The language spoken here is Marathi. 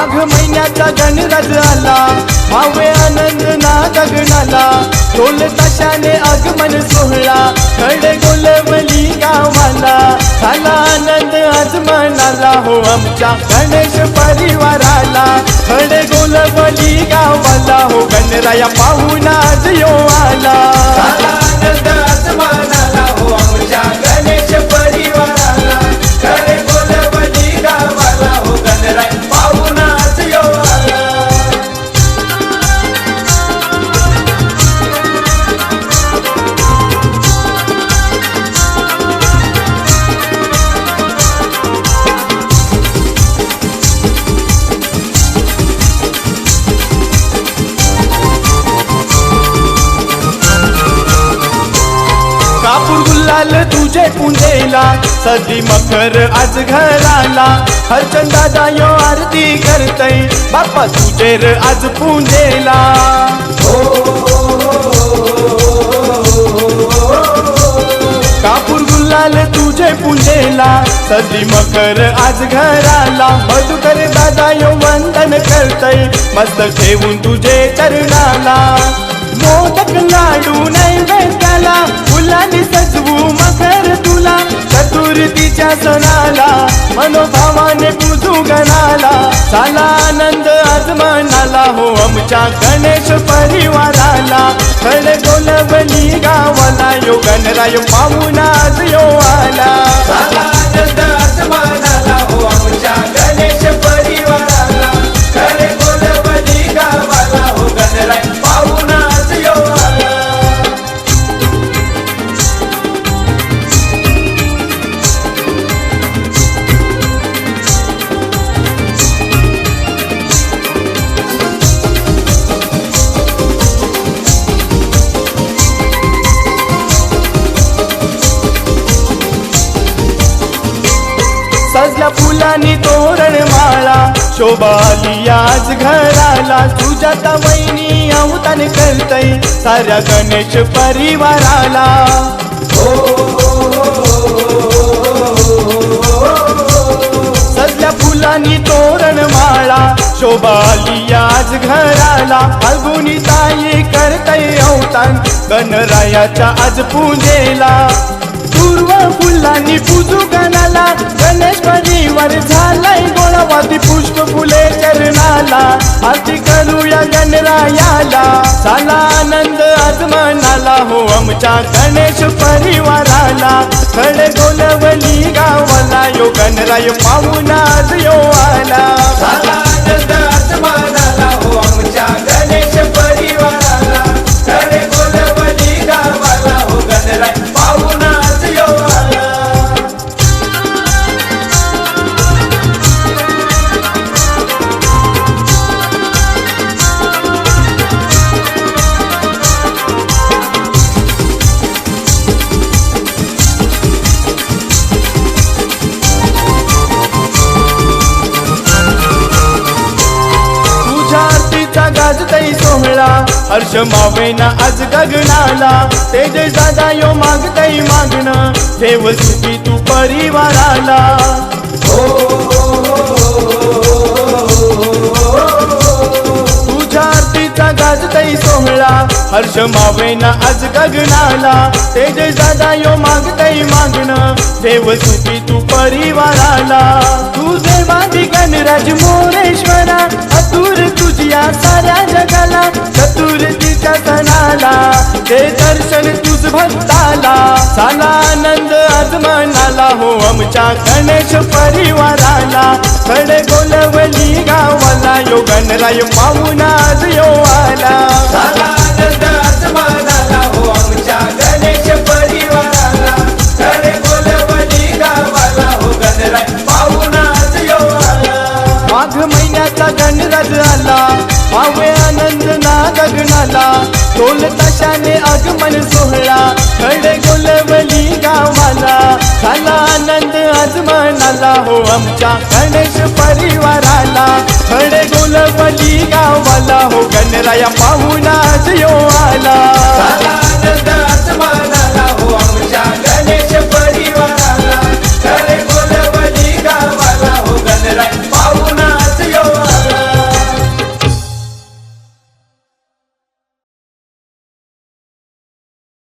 माघ महिन्याचा गणराज आला भावे आनंद ना गगनाला ढोल ताशाने आगमन सोहळा कड गोलवली गावाला. झाला आनंद आज मनाला हो आमच्या गणेश परिवाराला. कड गोलवली गावाला हो गणराया पाहुणा आज यो आला. कापूर गुल्लाल तुझे पुंजेला सदी मकर आज घराला. हरचंद दादा यो आरती करतय बाप्पा तुझे र आज पुंजेला. कापूर गुल्लाल तुझे पुंजेला सदी मकर आज घराला. मधुकर दादा यो वंदन करतय मस्त ठेवून तुझे चरणाला. मोदक लाडू नैवेद्याला फुलांनी सजवू मकर तुला चतुर्थीच्या सणाला मनोभावाने पूजू गणाला. झाला आनंद आज मनाला हो आमच्या गणेश परिवाराला. खडे गोलबली गावाला यो गणराय पाहुणा आज यो आला. सजला फुलांनी तोरण माळा. शोभा आली आज घराला. तुझ्या वहिनी अवतान करतय साऱ्या गणेश परिवाराला. सजल्या फुलांनी तोरण माळा. शोभा आली आज घराला. फाल्गुनी ताई करतय अवतान. गणरायाच्या आज पूजेला. फुलांनी पूजू गणाला गणेश परिवार झालाय गोळावादी पुष्प फुले चरणाला. आरती करूया गणरायाला. झाला आनंद आज मनाला हो आमच्या गणेश परिवाराला. खडे गोलवली गावाला यो गणराय पाहून आज यो आला. चा गाजतई सोहळा. हर्ष मावेना आज गगनाला. तेज दादा यो मागतई मागणं. देव सुखी तू परिवाराला. हर्ष मावेना आज गगनाला. तेज दादा यो मागतई मागणं. देव सुखी तू परिवाराला. तू माझी गणराज मोरेश्वरा अतुर तुझ्या साऱ्या जगाला. चतुर्थीच्या सणाला ते दर्शन तुझ भक्ताला. साला आनंद आज मनाला हो आमच्या गणेश परिवाराला. कडे बोलवली गावाला यो गणराय पाहून आज यो आला. ढोल ताशाने आगमन सोहळा खड गोलवली गावाला. झाला आनंद आज मनाला हो आमच्या गणेश परिवाराला. खड गोलवली गावाला हो गणराया पाहुणा आज यो आला.